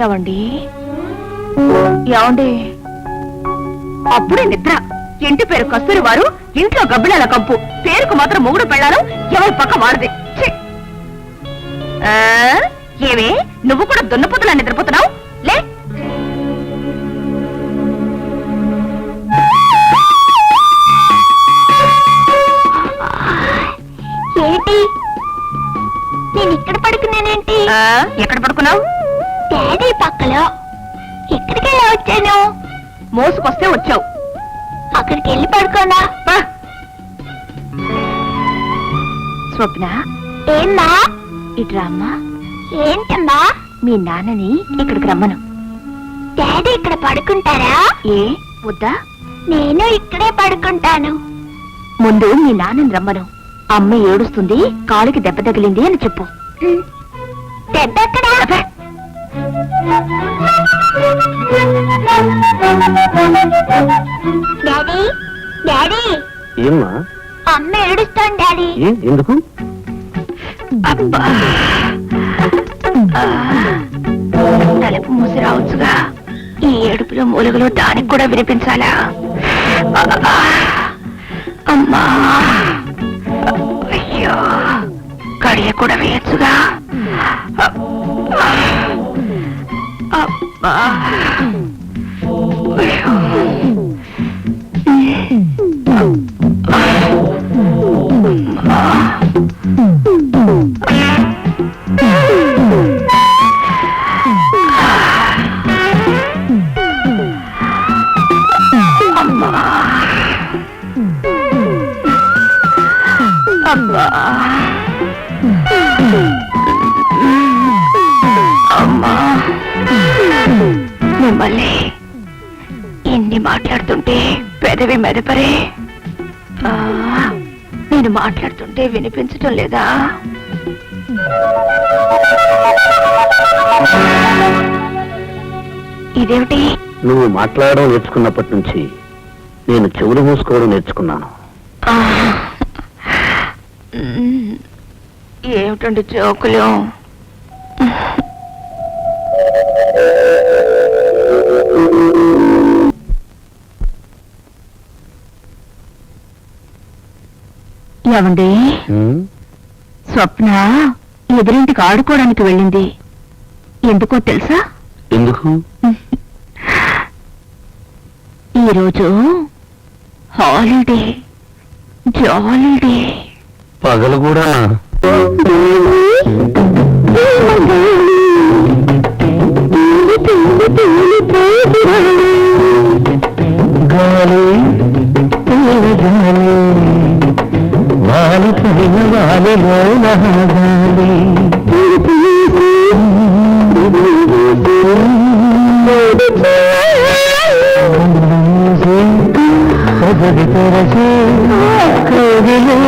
ఏవండి ఏవండి అప్పుడే నిద్ర. ఇంటి పేరు కస్తూరి వారు ఇంట్లో గబ్బిలాల కంపు. పేరుకు మాత్రం మొగుడు పెళ్ళాలు ఎవరి పక్క వారది ఆ, ఏమే? నువ్వు కూడా దున్నపోతులా నిద్రపోతున్నావు? లే! ఏంటి? పడుకున్నానేంటి? ఎక్కడ పడుకున్నావు? డాడీ పక్కలో. ఎక్కడికి వెళ్ళి వచ్చాను? మోసుకొస్తే వచ్చావు. అక్కడికి వెళ్ళి పడుకోనా. స్వప్న? ఏమ్మా? ఇట్రా అమ్మా ఏంటమ్మా? మీ నాన్నని ఇక్కడికి రమ్మను. డాడీ ఇక్కడ పడుకుంటారా? ఏ? వద్దా? నేను ఇక్కడే పడుకుంటాను. ముందు మీ నాన్నని రమ్మను. అమ్మ ఏడుస్తుంది కాలుకి దెబ్బ తగిలింది అని చెప్పు. డాడీ డాడీ ఏమ్మా? అమ్మ ఏడుస్తాను డాడీ. ఏ? ఎందుకు? అబ్బా. తలుపు మూసి రావచ్చుగా. ఈ ఏడుపులో మూలుగులు దానికి కూడా వినిపించాలా? అమ్మా. కడియ కూడా వేయచ్చుగా? అబ్బా. అమ్మా. మిమ్మల్ని ఎన్ని మాట్లాడుతుంటే పెదవి మెదపరే. నేను మాట్లాడుతుంటే వినిపించటం లేదా? ఇదేమిటి? నువ్వు మాట్లాడడం నేర్చుకున్నప్పటి నుంచి నేను చెవులు మూసుకోవడం నేర్చుకున్నాను ఆ, మ్, ఏమిటండి జోకులు ఏమండి? స్వప్న ఎదురింటికి ఆడుకోవడానికి వెళ్ళింది. ఎందుకో తెలుసా? ఎందుకు? ఈరోజు హాలిడే. జాలిడే. పగలు కూడా గాలి గాలి వాలి పైన వాలిలో గాలి ఒకటి తెరచి కదిలో